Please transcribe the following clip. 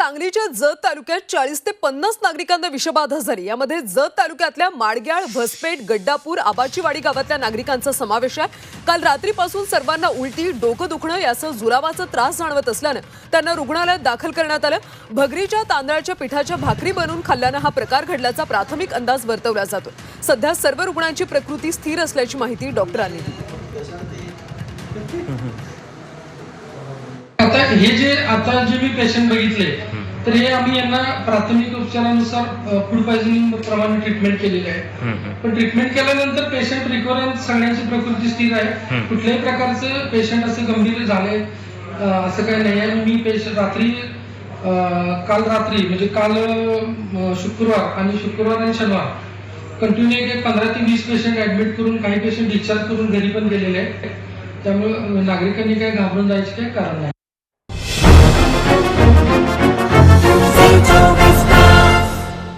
सांगलीच्या जत तालुक्यात चाळीस ते पन्नास नागरिकांना विषबाधा झाली. यामध्ये जत तालुक्यातल्या माडग्याळ भसपेठ गड्डापूर आबाचीवाडी गावातल्या नागरिकांचा समावेश आहे. काल रात्रीपासून सर्वांना उलटी डोकं दुखणं यासह जुलाबाचा त्रास जाणवत असल्यानं त्यांना रुग्णालयात दाखल करण्यात आलं. भगरीच्या तांदळाच्या पिठाच्या भाकरी बनवून खाल्ल्यानं हा प्रकार घडल्याचा प्राथमिक अंदाज वर्तवला जातो सध्या सर्व रुग्णांची प्रकृती स्थिर असल्याची माहिती डॉक्टरांनी दिली. आता हे जे आता जे मी पेशंट बघितले तर हे आम्ही यांना प्राथमिक उपचारानुसार फूड पॉइझनिंग प्रमाणे ट्रीटमेंट केलेली आहे. पण ट्रीटमेंट केल्यानंतर पेशंट रिकव्हर सगळ्यांची प्रकृती स्थिर आहे. कुठल्याही प्रकारचं पेशंट असं गंभीर झाले असं काही नाही आहे. मी पेशंट रात्री काल रात्री म्हणजे काल शुक्रवार आणि शुक्रवार आणि शनिवार कंटिन्यू एक पंधरा ते वीस पेशंट ऍडमिट करून काही पेशंट डिस्चार्ज करून घरी पण गेलेले आहेत. त्यामुळे नागरिकांनी काही घाबरून जायचे काही कारण नाही.